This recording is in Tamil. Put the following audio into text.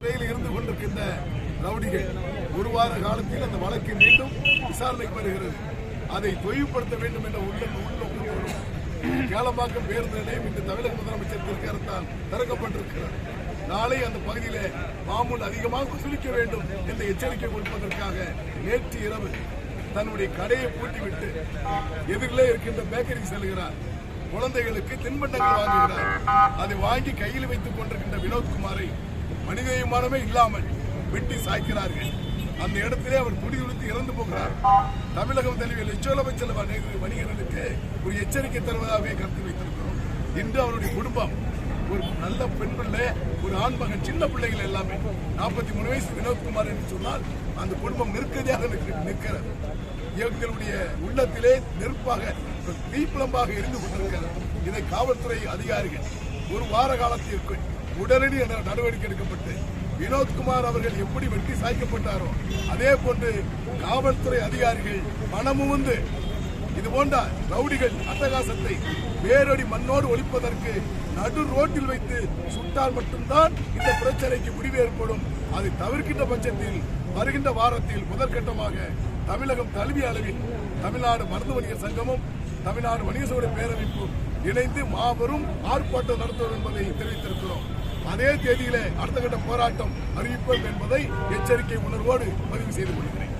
சிறையில் இருந்து கொண்டிருக்கின்ற ரவுடிகள் ஒரு வார காலத்தில் அந்த வழக்கு மீண்டும் விசாரணைக்கு வருகிறது. அதை தொய்வுபடுத்த வேண்டும் என்ற உள்ள உள்நோக்கத்தோடு கேளம்பாக்கம் பேருந்து நிலையம் இன்று தமிழக முதலமைச்சர் திருக்கரத்தால் திறக்கப்பட்டிருக்கிறது நாளை அந்த பகுதியிலே மாமூல் அதிகமாக வசூலிக்க வேண்டும் என்ற எச்சரிக்கை கொடுப்பதற்காக நேற்று இரவு தன்னுடைய கடையை பூட்டிவிட்டு எதிரிலே இருக்கின்ற பேக்கரிக்கு செல்கிறார். குழந்தைகளுக்கு தின்பண்டங்கள் வாங்குகிறார். அதை வாங்கி கையில் வைத்துக் கொண்டிருக்கின்ற வினோத்குமாரை மனிதயமானமே இல்லாமல் வெட்டி சாய்க்கிறார்கள். அந்த இடத்திலே அவர் துடிதுடித்து இறந்து போகிறார். தமிழகம் தெளிவில் லட்சோலப செலவ வணிகர்களுக்கு ஒரு எச்சரிக்கை தருவதாகவே கருத்து வைத்திருக்கிறோம். இன்று அவருடைய குடும்பம் ஒரு நல்ல பெண் பிள்ளை ஒரு ஆண் மகன் சின்ன பிள்ளைகள் எல்லாமே. நாற்பத்தி மூணு வயசு வினோத்குமார் என்று சொன்னால் அந்த குடும்பம் நெருக்கடியாக நிற்கிறது. எங்களுடைய உள்ளத்திலே நெருப்பாக தீப்பிளம்பாக இருந்து கொண்டிருக்கிறது. இதை காவல்துறை அதிகாரிகள் ஒரு வார காலத்திற்கு உடனடி நடவடிக்கை எடுக்கப்பட்டு வினோத்குமார் அவர்கள் எப்படி வெட்டி சாய்க்கப்பட்டாரோ அதே போன்று காவல்துறை அதிகாரிகள் பணமும் வந்து இது போன்ற ரவுடிகள் அட்டகாசத்தை வேரடி மண்ணோடு ஒழிப்பதற்கு நடு ரோட்டில் வைத்து சுட்டால் மட்டும்தான் இந்த பிரச்சனைக்கு முடிவு ஏற்படும். அதை தவிர்க்கின்ற பட்சத்தில் வருகின்ற வாரத்தில் முதற்கட்டமாக தமிழகம் தழுவிய அளவில் தமிழ்நாடு மருந்து வணிகர் சங்கமும் தமிழ்நாடு வணிக சபை பேரமைப்பும் இணைந்து மாபெரும் ஆர்ப்பாட்டம் நடத்துவோம் என்பதை தெரிவித்திருக்கிறோம். அதே தேதியிலே அடுத்த கட்ட போராட்டம் அறிவிப்போம் என்பதை எச்சரிக்கை உணர்வோடு பதிவு செய்து கொள்கிறேன்.